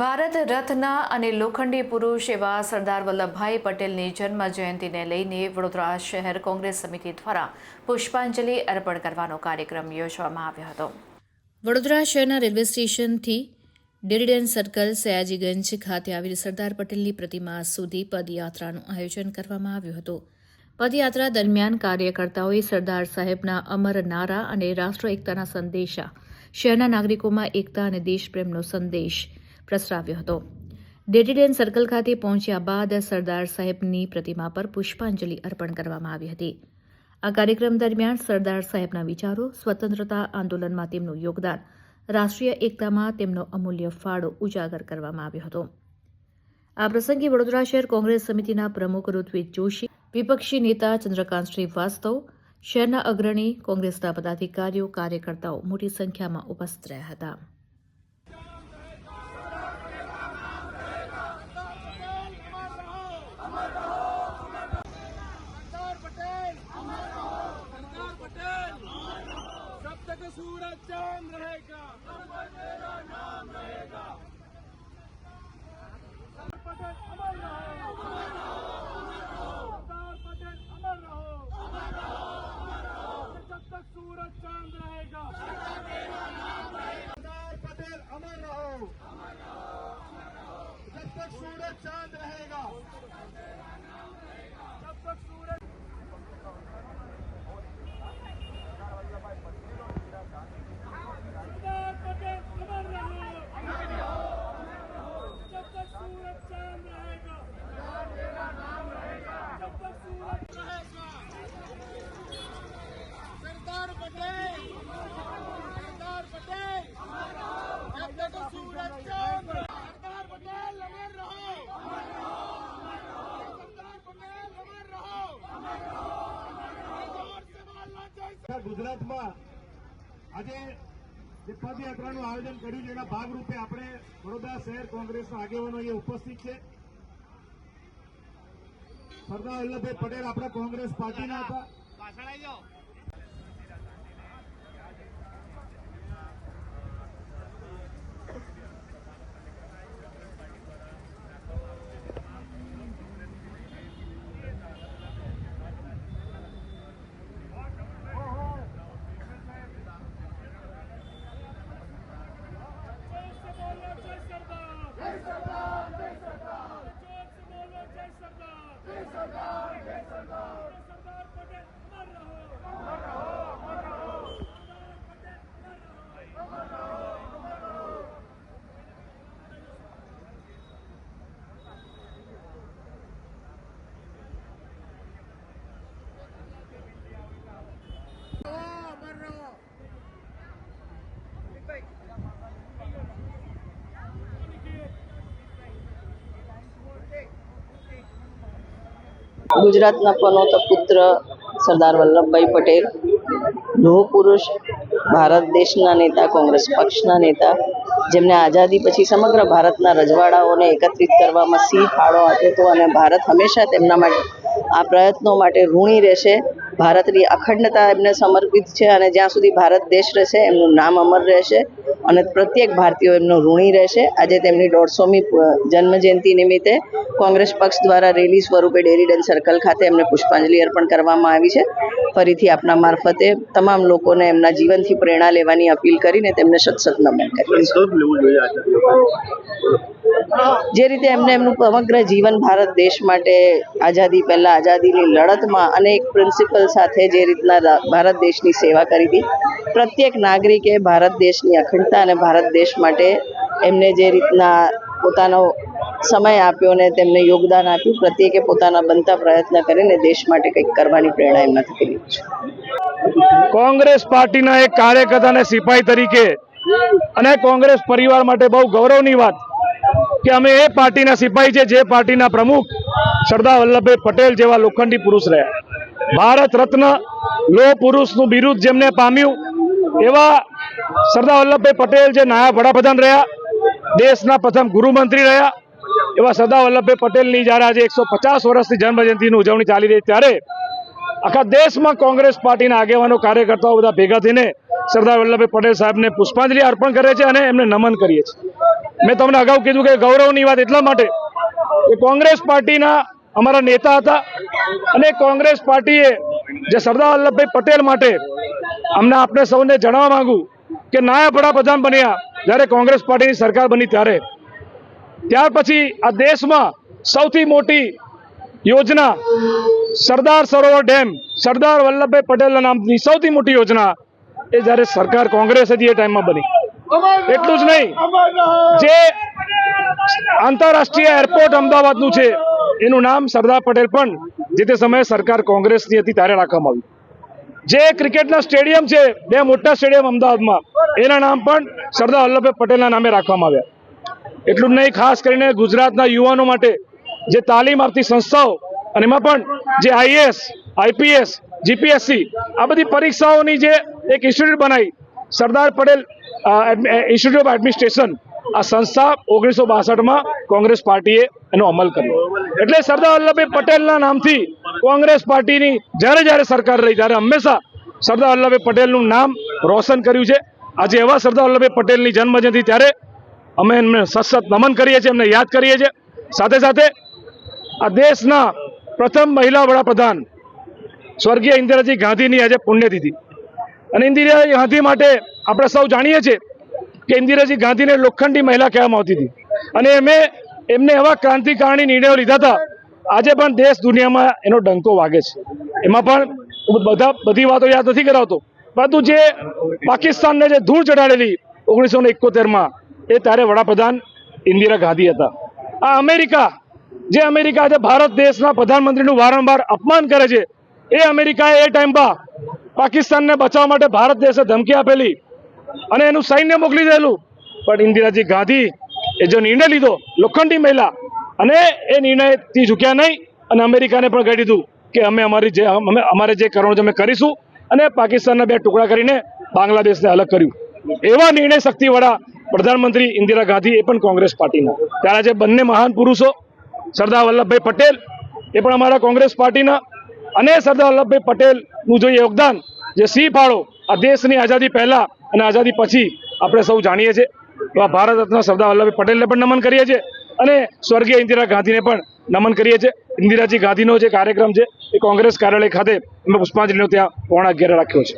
ભારત રથના અને લોખંડી પુરુષ એવા સરદાર વલ્લભભાઈ પટેલની જન્મ જયંતિને લઈને વડોદરા શહેર કોંગ્રેસ સમિતિ દ્વારા પુષ્પાંજલિ અર્પણ કરવાનો કાર્યક્રમ યોજવામાં આવ્યો હતો. વડોદરા શહેરના રેલવે સ્ટેશનથી ડેરીડેન સર્કલ સયાજીગંજ ખાતે આવેલી સરદાર પટેલની પ્રતિમા સુધી પદયાત્રાનું આયોજન કરવામાં આવ્યું હતું. પદયાત્રા દરમિયાન કાર્યકર્તાઓએ સરદાર સાહેબના અમર નારા અને રાષ્ટ્ર એકતાના સંદેશા, શહેરના નાગરિકોમાં એકતા અને દેશપ્રેમનો સંદેશ પ્રસરાવ્યો હતો. ડેડીડેન સર્કલ ખાતે પહોંચ્યા બાદ સરદાર સાહેબની પ્રતિમા પર પુષ્પાંજલિ અર્પણ કરવામાં આવી હતી. આ કાર્યક્રમ દરમિયાન સરદાર સાહેબના વિચારો, સ્વતંત્રતા આંદોલનમાં તેમનું યોગદાન, રાષ્ટ્રીય એકતામાં તેમનો અમૂલ્ય ફાળો ઉજાગર કરવામાં આવ્યો હતો. આ પ્રસંગે વડોદરા શહેર કોંગ્રેસ સમિતિના પ્રમુખ ઋત્વિજ જોશી, વિપક્ષી નેતા ચંદ્રકાંત શ્રીવાસ્તવ, શહેરના અગ્રણી કોંગ્રેસના પદાધિકારીઓ, કાર્યકર્તાઓ મોટી સંખ્યામાં ઉપસ્થિત રહ્યા હતા. सूरज चाँद रहेगा। मेरा नाम रहेगा सरदार पटेल अमर रहो पटेल अमर रहो जब तक सूरज चाँद रहेगा पटेल अमर रहो। जब तक सूरज चाँद रहेगा ગુજરાતમાં આજે જે પદયાત્રાનું આયોજન કર્યું છે એના ભાગરૂપે આપણે વડોદરા શહેર કોંગ્રેસના આગેવાનો અહીંયા ઉપસ્થિત છે. સરદાર વલ્લભભાઈ પટેલ આપણા કોંગ્રેસ પાર્ટીના હતા. ગુજરાતના પનોતા પુત્ર સરદાર વલ્લભભાઈ પટેલ લોહ પુરુષ ભારત દેશના નેતા, કોંગ્રેસ પક્ષના નેતા, જેમને આઝાદી પછી સમગ્ર ભારતના રજવાડાઓને એકત્રિત કરવામાં સિંહ ફાળો આપ્યો હતો અને ભારત હંમેશા તેમના માટે, આ પ્રયત્નો માટે ઋણી રહેશે. ભારતની અખંડતા એમને સમર્પિત છે અને જ્યાં સુધી ભારત દેશ રહેશે, એમનું નામ અમર રહેશે. અને પ્રત્યેક ભારતીયો એમનો ઋણી રહેશે. આજે તેમની દોઢસોમી જન્મજયંતિ નિમિત્તે કોંગ્રેસ પક્ષ દ્વારા રેલી સ્વરૂપે ડેરીડન સર્કલ ખાતે એમને પુષ્પાંજલિ અર્પણ કરવામાં આવી છે. ફરીથી આપના મારફતે તમામ લોકોને એમના જીવનથી પ્રેરણા લેવાની અપીલ કરીને તેમને સત સત નમન છીએ જે રીતે એમને એમનું સમગ્ર જીવન ભારત દેશ માટે આઝાદી પહેલાં આઝાદીની લડતમાં અનેક પ્રિન્સિપલ સાથે જે રીતના ભારત દેશની સેવા કરી હતી. પ્રત્યેક નાગરિકે ભારત દેશની અખંડતા અને ભારત દેશ માટે એમને જે રીતના પોતાનો સમય આપ્યો અને તેમને યોગદાન આપ્યું, પ્રત્યેકે પોતાના બનતા પ્રયત્ન કરીને દેશ માટે કંઈક કરવાની પ્રેરણા એમનાથી કરી છે. કોંગ્રેસ પાર્ટીના એક કાર્યકર્તા અને સિપાહી તરીકે અને કોંગ્રેસ પરિવાર માટે બહુ ગૌરવની વાત. કે અમે એ પાર્ટીના સિપાહી છે, જે પાર્ટીના પ્રમુખ સરદાર વલ્લભભાઈ પટેલ જેવા લોખંડી પુરુષ રહ્યા. ભારત રત્ન લો પુરુષનું બિરુદ જેમને પામ્યું, એવા સરદાર વલ્લભભાઈ પટેલ જે નાયબ વડાપ્રધાન રહ્યા, દેશના પ્રથમ ગૃહમંત્રી રહ્યા, એવા સરદાર વલ્લભભાઈ પટેલની જ્યારે આજે એકસો પચાસ વર્ષની જન્મજયંતિની ઉજવણી ચાલી રહી ત્યારે આખા દેશમાં કોંગ્રેસ પાર્ટીના આગેવાનો, કાર્યકર્તાઓ બધા ભેગા થઈને સરદાર વલ્લભભાઈ પટેલ સાહેબને પુષ્પાંજલિ અર્પણ કરે છે અને એમને નમન કરીએ છીએ. મેં તમને અગાઉ કીધું કે ગૌરવની વાત એટલા માટે કે કોંગ્રેસ પાર્ટીના અમારા નેતા હતા અને કોંગ્રેસ પાર્ટીએ જે સરદાર વલ્લભભાઈ પટેલ માટે અમને આપણે સૌને જણાવવા માંગુ કે નાયબ વડાપ્રધાન બન્યા જ્યારે કોંગ્રેસ પાર્ટીની સરકાર બની ત્યારે. ત્યાર પછી આ દેશમાં સૌથી મોટી યોજના સરદાર સરોવર ડેમ, સરદાર વલ્લભભાઈ પટેલના નામની સૌથી મોટી યોજના એ જ્યારે સરકાર કોંગ્રેસ હતી એ ટાઈમમાં બની. એટલું જ નહીં. જે આંતરરાષ્ટ્રીય એરપોર્ટ અમદાવાદનું છે એનું નામ સરદાર પટેલ પણ જે તે સમયે સરકાર કોંગ્રેસની હતી ત્યારે રાખવામાં આવ્યું. જે ક્રિકેટના સ્ટેડિયમ છે બે મોટા સ્ટેડિયમ અમદાવાદમાં એના નામ પણ સરદાર વલ્લભભાઈ પટેલના નામે રાખવામાં આવ્યા. એટલું જ નહીં ખાસ કરીને ગુજરાતના યુવાનો માટે જે તાલીમ આપતી સંસ્થાઓ અને એમાં પણ જે આઈએસ આઈપીએસ જીપીએસસી આ બધી પરીક્ષાઓની જે એક ઇન્સ્ટિટ્યૂટ બનાવી Sardar Patel institute of administration આ સંસ્થા ઓગણીસો બાસઠમાં કોંગ્રેસ પાર્ટીએ એનો અમલ કર્યો. એટલે સરદાર વલ્લભભાઈ પટેલના નામથી કોંગ્રેસ પાર્ટીની જ્યારે જ્યારે સરકાર રહી, ત્યારે હંમેશા સરદાર વલ્લભભાઈ પટેલનું નામ રોશન કર્યું છે. આજે એવા સરદાર વલ્લભભાઈ પટેલની જન્મજયંતિ ત્યારે અમે એમને સતત નમન કરીએ છીએ, એમને યાદ કરીએ છીએ. સાથે સાથે આ દેશના પ્રથમ મહિલા વડાપ્રધાન સ્વર્ગીય ઇન્દિરાજી ગાંધીની આજે પુણ્યતિથિ. અને ઇન્દિરા ગાંધી માટે આપણે સૌ જાણીએ છીએ કે ઇન્દિરાજી ગાંધીને લોખંડી મહિલા કહેવામાં આવતી હતી. અને એમે એમને એવા ક્રાંતિકારણી નિર્ણયો લીધા હતા. આજે પણ દેશ દુનિયામાં એનો ડંકો વાગે છે. એમાં પણ બધા બધી વાતો યાદ નથી કરાવતો. પરંતુ જે પાકિસ્તાનને જે ધૂળ ચઢાડેલી ઓગણીસો ને એકોતેરમાં એ ત્યારે વડાપ્રધાન ઇન્દિરા ગાંધી હતા. આ અમેરિકા, જે અમેરિકા આજે ભારત દેશના પ્રધાનમંત્રીનું વારંવાર અપમાન કરે છે, એ અમેરિકાએ એ ટાઈમમાં પાકિસ્તાનને બચાવવા માટે ભારત દેશે ધમકી આપેલી અને એનું સૈન્ય મોકલી દેલું. પણ ઇન્દિરાજી ગાંધી એ જો નિર્ણય લીધો, લોખંડી મહિલા, અને એ નિર્ણયથી ઝૂક્યા નહીં અને અમેરિકાને પણ કહી દીધું કે અમે અમારી જે, અમે અમારે જે કરવાનું છે અમે કરીશું અને પાકિસ્તાનના બે ટુકડા કરીને બાંગ્લાદેશને અલગ કર્યું. એવા નિર્ણય શક્તિવાળા પ્રધાનમંત્રી ઇન્દિરા ગાંધી એ પણ કોંગ્રેસ પાર્ટીના. ત્યારે જે બંને મહાન પુરુષો, સરદાર વલ્લભભાઈ પટેલ એ પણ અમારા કોંગ્રેસ પાર્ટીના અને સરદાર વલ્લભભાઈ પટેલનું જે યોગદાન જે સિંહ ફાળો આ દેશની આઝાદી પહેલાં અને આઝાદી પછી આપણે સૌ જાણીએ છીએ એવા ભારત રત્ન સરદાર વલ્લભભાઈ પટેલને પણ નમન કરીએ છીએ અને સ્વર્ગીય ઇન્દિરા ગાંધીને પણ નમન કરીએ છીએ. ઇન્દિરાજી ગાંધીનો જે કાર્યક્રમ છે, એ કોંગ્રેસ કાર્યાલય ખાતે અમે પુષ્પાંજલિનો ત્યાં પહોણા ઘેરે રાખ્યો છે.